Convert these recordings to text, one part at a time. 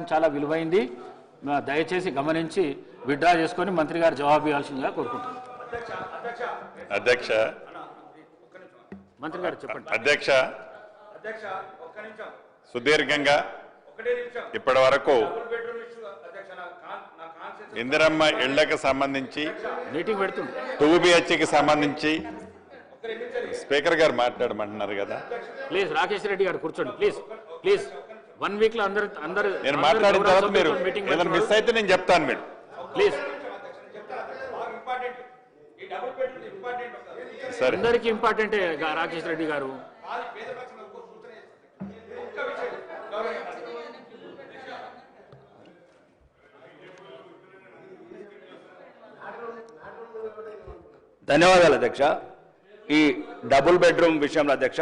సమయం చాలా విలువైంది. దయచేసి గమనించి విడ్డ్రా చేసుకొని మంత్రి గారు జవాబు ఇవ్వాల్సిందిగా కోరుకుంటున్నాను. అధ్యక్ష. మంత్రి గారు చెప్పండి. అధ్యక్ష. అధ్యక్ష ఒక్క నిమిషం. సుదీర్ఘంగా ఇప్పటి వరకు ఇందిరమ్మ ఇళ్ళకు సంబంధించి మీటింగ్ పెడుతుంది. టూ బిహెచ్కి సంబంధించి స్పీకర్ గారు మాట్లాడమంటున్నారు కదా. ప్లీజ్ రాకేష్ రెడ్డి గారు కూర్చోండి. Please please. వన్ వీక్లో అందరు అందరు నేను మాట్లాడిన తర్వాత మీరు ఏదైనా మిస్ అయితే నేను చెప్తాను మీరు. ప్లీజ్ ఇంపార్టెంట్ ఈ డబుల్ బెడ్రూమ్ ఇంపార్టెంట్ ఒకసారి సరే. అందరికి ఇంపార్టెంటే గా- రాకేష్ రెడ్డి గారు. ధన్యవాదాలు అధ్యక్ష. ఈ డబుల్ బెడ్రూమ్ విషయంలో అధ్యక్ష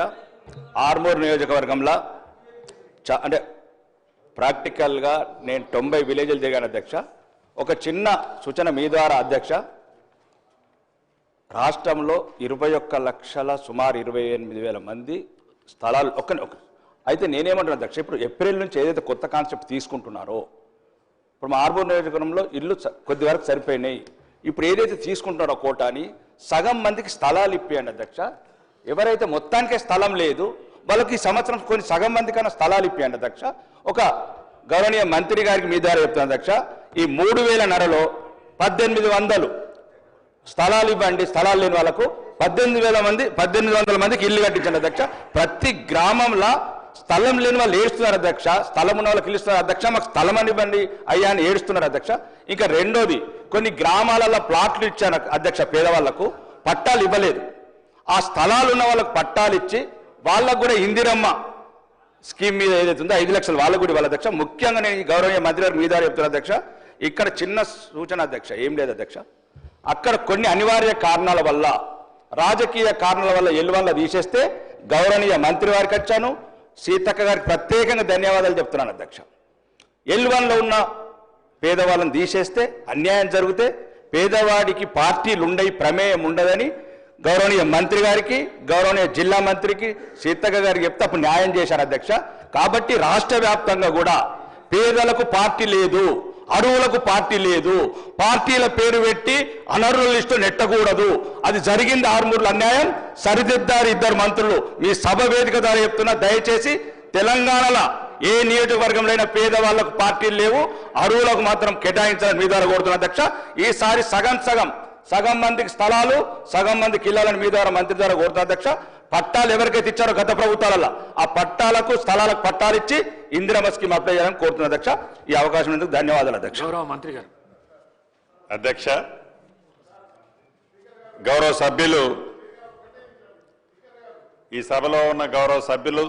ఆర్మూర్ నియోజకవర్గంలో చా అంటే ప్రాక్టికల్గా నేను తొంభై విలేజ్లు తిరిగాను అధ్యక్ష. ఒక చిన్న సూచన మీ ద్వారా అధ్యక్ష. రాష్ట్రంలో ఇరవై ఒక్క లక్షల సుమారు ఇరవై ఎనిమిది వేల మంది స్థలాలు ఒక్క ఒక అయితే నేనేమంటున్నాను అధ్యక్ష ఇప్పుడు ఏప్రిల్ నుంచి ఏదైతే కొత్త కాన్సెప్ట్ తీసుకుంటున్నారో ఇప్పుడు మా ఆర్బూర్ నియోజకవర్గంలో ఇల్లు కొద్ది వరకు సరిపోయినాయి. ఇప్పుడు ఏదైతే తీసుకుంటున్నారో కోటాని సగం మందికి స్థలాలు ఇప్పియండి అధ్యక్ష. ఎవరైతే మొత్తానికే స్థలం లేదు వాళ్ళకి ఈ సంవత్సరం కొన్ని సగం మంది కన్నా స్థలాలు ఇప్పియండి అధ్యక్ష. ఒక గౌరవనీయ మంత్రి గారికి మీ ద్వారా చెప్తాను అధ్యక్ష ఈ మూడు వేల నరలో పద్దెనిమిది వందలు స్థలాలు ఇవ్వండి స్థలాలు లేని వాళ్ళకు పద్దెనిమిది వేల మంది పద్దెనిమిది వందల మందికి ఇల్లు కట్టించండి అధ్యక్ష. ప్రతి గ్రామంలో స్థలం లేని వాళ్ళు ఏడుస్తున్నారు అధ్యక్ష. స్థలం ఉన్న వాళ్ళకి ఇల్లుస్తున్నారు అధ్యక్ష. మాకు స్థలం అనివ్వండి అయ్యా అని ఏడుస్తున్నారు అధ్యక్ష. ఇంకా రెండోది కొన్ని గ్రామాలలో ప్లాట్లు ఇచ్చాను అధ్యక్ష పేదవాళ్ళకు పట్టాలు ఇవ్వలేదు. ఆ స్థలాలు ఉన్న వాళ్ళకు పట్టాలు ఇచ్చి వాళ్ళకు కూడా ఇందిరమ్మ స్కీమ్ మీద ఏదైతే ఉందో ఐదు లక్షలు వాళ్ళకు కూడా ఇవ్వాలి అధ్యక్ష. ముఖ్యంగా నేను ఈ గౌరవనీయ మంత్రి గారు మీద చెప్తున్నా అధ్యక్ష ఇక్కడ చిన్న సూచన అధ్యక్ష ఏం లేదు అధ్యక్ష. అక్కడ కొన్ని అనివార్య కారణాల వల్ల రాజకీయ కారణాల వల్ల ఎల్లువల్ల తీసేస్తే గౌరవనీయ మంత్రి వారికి వచ్చాను. సీతక్క గారికి ప్రత్యేకంగా ధన్యవాదాలు చెప్తున్నాను అధ్యక్ష. ఎల్ ఉన్న పేదవాళ్ళని తీసేస్తే అన్యాయం జరిగితే పేదవాడికి పార్టీలు ఉండయి ప్రమేయం ఉండదని గౌరవనీయ మంత్రి గారికి గౌరవనీయ జిల్లా మంత్రికి సీతక్క గారికి చెప్తే అప్పుడు న్యాయం చేశారు అధ్యక్ష. కాబట్టి రాష్ట్ర వ్యాప్తంగా కూడా పేదలకు పార్టీ లేదు అరువులకు పార్టీ లేదు. పార్టీల పేరు పెట్టి అనర్హుల లిస్టు నెట్టకూడదు. అది జరిగింది ఆరుమూరుల అన్యాయం. సరిదిద్దారు ఇద్దరు మంత్రులు. మీ సభ వేదిక ద్వారా చెప్తున్నా దయచేసి తెలంగాణలో ఏ నియోజకవర్గంలో అయినా పేదవాళ్ళకు పార్టీలు లేవు అరువులకు మాత్రం కేటాయించాలని మీ ద్వారా కోరుతున్నా అధ్యక్ష. ఈసారి సగం సగం సగం మందికి స్థలాలు సగం మందికి ఇళ్ళాలని మీ ద్వారా మంత్రి ద్వారా కోరుతున్నా అధ్యక్ష. పట్టాలు ఎవరికైతే ఇచ్చారో గత ప్రభుత్వాలలో ఆ పట్టాలకు స్థలాలకు పట్టాలు ఇచ్చి ఇందిరమ్మ స్కీమ్ అప్లై చేయాలని కోరుతున్నా అధ్యక్ష. ఈ అవకాశం ఎందుకు ధన్యవాదాలు అధ్యక్ష. గౌరవ మంత్రి గారు. అధ్యక్ష గౌరవ సభ్యులు ఈ సభలో ఉన్న గౌరవ సభ్యులు